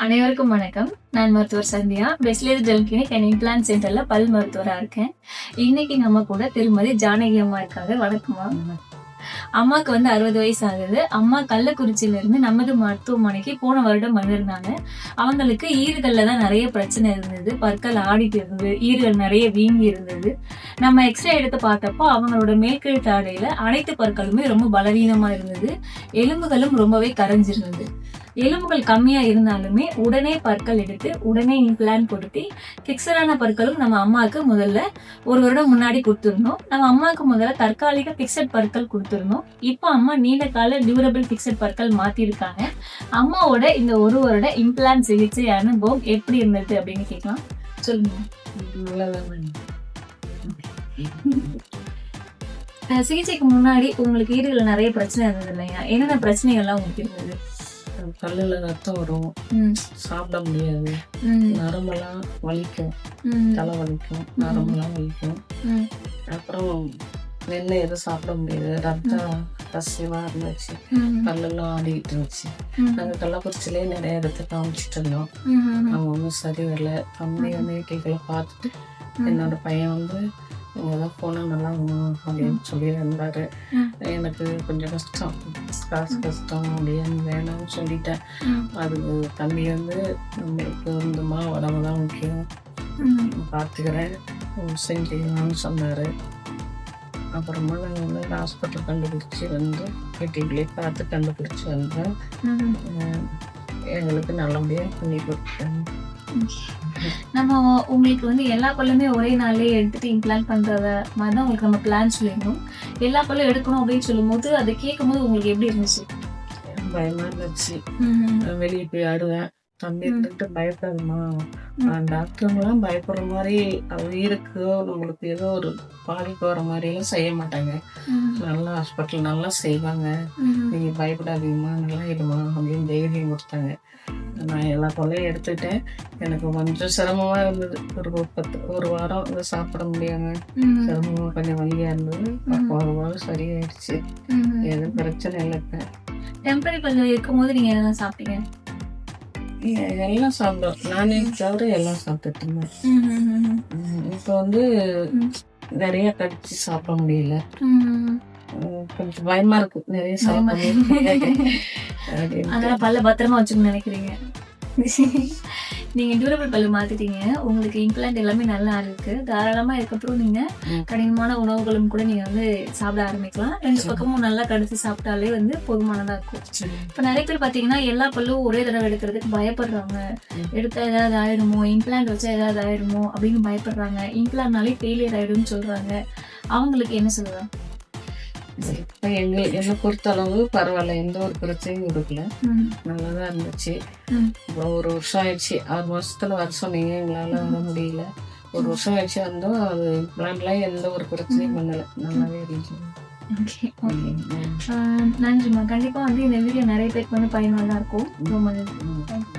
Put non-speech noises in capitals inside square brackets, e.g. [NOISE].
அனைவருக்கும் வணக்கம். நான் மருத்துவர் சந்தியா. பெஸ்லேர் ஜெல் கிளினிக் அண்ட் இம்ப்ளான் சென்டர்ல பல் மருத்துவராக இருக்கேன். இன்னைக்கு நம்ம கூட திருமதி ஜானகி அம்மா இருக்காங்க வணக்கம்மா அம்மாக்கு வந்து அறுபது வயசு ஆகுது அம்மா கள்ளக்குறிச்சியில இருந்து நமது மருத்துவமனைக்கு போன வருடம் வந்திருந்தாங்க. அவங்களுக்கு ஈறுகள்ல தான் நிறைய பிரச்சனை இருந்தது. பற்கள் ஆடிட்டு இருந்தது. ஈறுகள் நிறைய வீங்கி இருந்தது. நம்ம எக்ஸ்ரே எடுத்து பார்த்தப்போ அவங்களோட மேல்கழுத்து ஆடையில அனைத்து பற்களுமே ரொம்ப பலவீனமா இருந்தது. எலும்புகளும் ரொம்பவே கரைஞ்சிருந்தது. எலும்புகள் கம்மியா இருந்தாலுமே உடனே பற்கள் எடுத்து உடனே இம்ப்ளான் பொருத்தி பிக்சரான பற்களும் நம்ம அம்மாவுக்கு முதல்ல ஒரு வருடம் முன்னாடி கொடுத்துருந்தோம் நம்ம அம்மாவுக்கு முதல்ல தற்காலிக பிக்சட் பற்கள் கொடுத்துருந்தோம் இப்போ அம்மா நீண்ட கால டியூரபிள் பிக்சட் பற்கள் மாத்திருக்காங்க. அம்மாவோட இந்த ஒரு வருட இம்ப்ளான் சிகிச்சை அனுபவம் எப்படி இருந்தது அப்படின்னு கேட்கலாம். சொல்லுங்க. சிகிச்சைக்கு முன்னாடி உங்களுக்கு ஈடுகள் நிறைய பிரச்சனை இருந்தது இல்லையா? என்னென்ன பிரச்சனைகள்லாம் உங்களுக்கு இருந்தது? கல்லுல ரத்தம் வரும். சாப்பிட முடியாது. நரம்பெல்லாம் வலிக்கும். தலை வலிக்கும். நரம்பெல்லாம் வலிக்கும். அப்புறம் நெல்லை எதுவும் சாப்பிட முடியாது. ரத்தம் கசிவா இருந்துச்சு. ம், கல்லெல்லாம் ஆடிட்டு இருந்துச்சு. ம், நாங்கள் கள்ளக்குறிச்சிலே நிறைய இடத்த காமிச்சிட்டு இருந்தோம். அவங்க ஒன்றும் சரி வரல. தம்பி வந்து கேட்கல பார்த்துட்டு என்னோட பையன் வந்து இங்கே தான் போனால் நல்லா அப்படின்னு சொல்லி இருந்தாரு. ம். எனக்கு கொஞ்சம் கஷ்டம். காசு கஷ்டம் முடியாது வேணாம்னு சொல்லிட்டேன். அதுக்கு தம்பி வந்து நம்மளுக்கு வந்துமா உடம்பு தான் முக்கியம். பார்த்துக்கிறேன் செஞ்சுக்கலாம்னு சொன்னார். அப்புறமா நாங்கள் வந்து ஹாஸ்பிட்டல் கண்டுபிடிச்சி வந்து வீட்டுக்குள்ளே பார்த்து கண்டுபிடிச்சி. அஹ் எங்களுக்கு நல்லபடியாக பண்ணி கொடுத்தாங்க நம்ம உங்களுக்கு வந்து எல்லா பல்லுமே ஒரே நாள்லயே எடுத்துட்டு இம்ப்ளான் பண்றத மாதிரி தான் உங்களுக்கு நம்ம பிளான் சொல்லியிருந்தோம் எல்லா பல்லும் எடுக்கணும் அப்படின்னு சொல்லும்போது அதை கேட்கும்போது உங்களுக்கு எப்படி இருந்துச்சு? பயமாக இருந்துச்சு. வெளியே போய் ஆடுவேன். தம்பி இருந்துட்டு பயப்படாதுமா டாக்டருங்களாம் பயப்படுற மாதிரி அது இருக்கு நம்மளுக்கு ஏதோ ஒரு பாதிப்பு வர மாதிரிலாம் செய்ய மாட்டாங்க. நல்லா ஹாஸ்பிட்டல் நல்லா செய்வாங்க. நீங்க பயப்படாதீங்கம்மா நல்லா இருமா அப்படின்னு தைரியம் கொடுத்தாங்க. நான் எல்லா தொல்லையும் எடுத்துக்கிட்டேன் எனக்கு கொஞ்சம் சிரமமா இருந்தது. ஒரு பத்து ஒரு வாரம் வந்து சாப்பிட முடியாம ம், சிரமமா கொஞ்சம் வலியா இருந்தது. அப்போ ஒரு வாரம் சரியாயிடுச்சு. எதுவும் பிரச்சனை இல்லை இப்ப. டெம்பரரி பல்லு இருக்கும்போது நீங்க என்ன சாப்பிட்டீங்க? எல்லாம் சாப்பிடும் நானே தவிர எல்லாம் சாப்பிட்டுட்டு இருந்தேன். இப்போ வந்து. நிறைய கடிச்சு சாப்பிட முடியல. கொஞ்சம் பயமா இருக்கு. நிறைய அதெல்லாம் [LAUGHS] பல்ல பத்திரமா வச்சுக்கணும்னு நினைக்கிறீங்க. நீங்க டியூரபிள் பல்லு மாத்திட்டீங்க. உங்களுக்கு இம்ப்ளான்ட் எல்லாமே நல்லா இருக்கு. தாராளமா இதுக்கப்புறம் நீங்க. கடினமான உணவுகளும் கூட நீங்க வந்து சாப்பிட ஆரம்பிக்கலாம். ரெண்டு பக்கமும் நல்லா கடிச்சு சாப்பிட்டாலே வந்து போதுமானதா இருக்கும். இப்ப நிறைய பேர் பாத்தீங்கன்னா எல்லா பல்லும் ஒரே தடவை எடுக்கிறதுக்கு பயப்படுறாங்க. எடுத்தா ஏதாவது ஆயிடுமோ இம்ப்ளான்ட் வச்சா ஏதாவது ஆயிடுமோ அப்படின்னு பயப்படுறாங்க. இம்ப்ளான்ட்னாலே ஃபெயிலியர் ஆயிடும்னு சொல்றாங்க. அவங்களுக்கு என்ன சொல்லலாம் இப்ப எங்க என்னை பொறுத்த அளவு பரவாயில்ல எந்த ஒரு பிரச்சனையும் கொடுக்கல. நல்லா தான் இருந்துச்சு. அப்புறம் ஒரு வருஷம் ஆயிடுச்சு. ஆறு மாசத்துல வர சொன்னீங்க எங்களால வர முடியல. ஒரு வருஷம் ஆயிடுச்சு வந்தோம். அது பிளான்ல எந்த ஒரு பிரச்சனையும் பண்ணல. நல்லாவே இருந்துச்சு. நன்றிம்மா. கண்டிப்பா வந்து இந்த வீடியோ நிறைய பேருக்கு வந்து பயனுள்ளதா இருக்கும். ரொம்ப நன்றி.